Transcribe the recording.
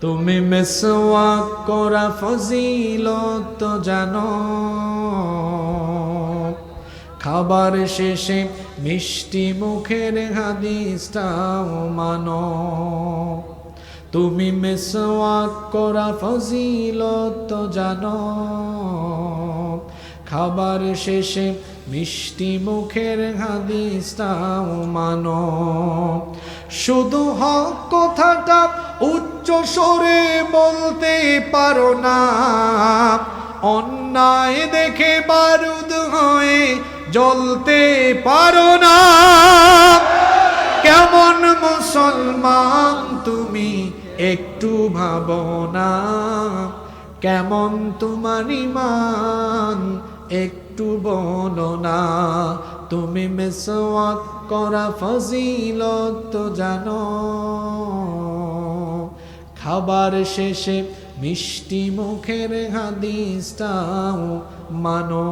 তুমি মেসওয়াক করা ফজিলত জানো। খাবার শেষে মিষ্টি মুখের হাদিসটাও মানো। তুমি মেসওয়াক করা ফজিলত জানো। খাবার শেষে মিষ্টি মুখের হাদিসটাও মানো। শুধু হক কথাটা উচ্চ স্বরে বলতে পারো না। অন্যায় দেখে বারুদ হয়ে জ্বলতে পারো না। কেমন মুসলমান তুমি একটু ভাবো না। কেমন তোমার ইমান একটু বলো না। তুমি মেসওয়াক করা ফজিলত জানো। খাবার শেষে মিষ্টি মুখের হাদিসটাও মানো।